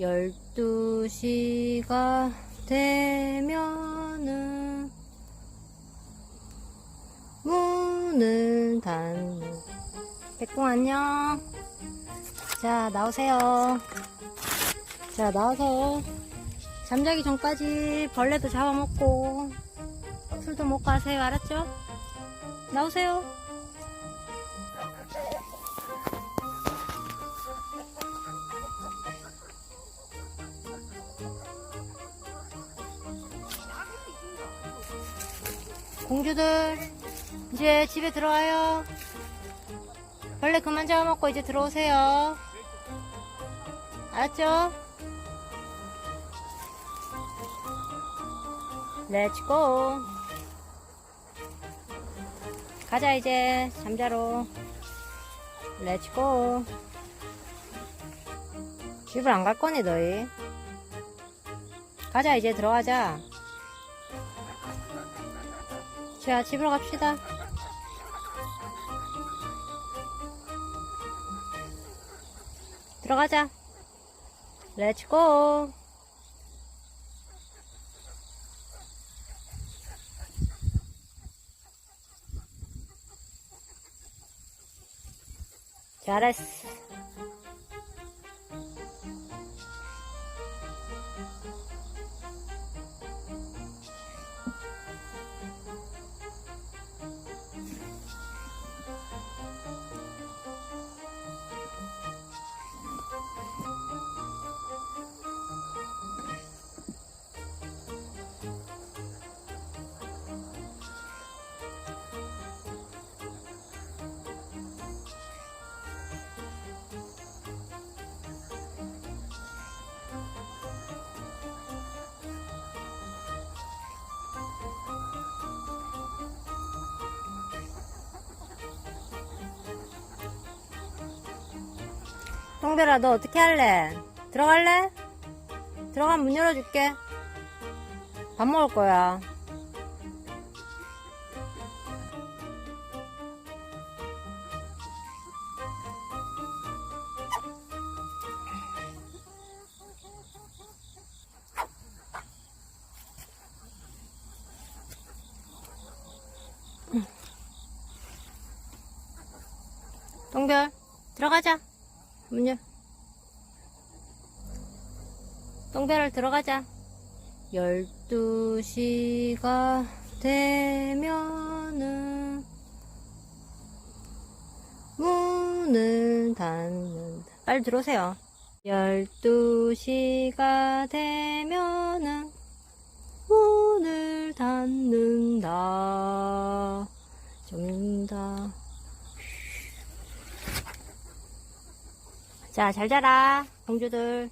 12시가 되면은 문을 닫는 백봉 안녕. 자 나오세요. 자 나와서 잠자기 전까지 벌레도 잡아먹고 술도 먹고 하세요. 알았죠? 나오세요 공주들 이제 집에 들어와요. 벌레 그만 잡아먹고 이제 들어오세요. 알았죠? 렛츠고 가자 이제. 잠자러. 렛츠고 집을 안 갈 거니 너희? 가자 이제 들어가자 자 집으로 갑시다. 들어가자. 렛츠고 잘했어 동별아 너 어떻게 할래? 들어갈래? 들어가면 문 열어줄게 밥 먹을 거야 동별 들어가자 문 열. 똥배를 들어가자. 12시가 되면은 문을 닫는다. 빨리 들어오세요. 12시가 되면은 문을 닫는다. 접는다. 자, 잘 자라, 공주들.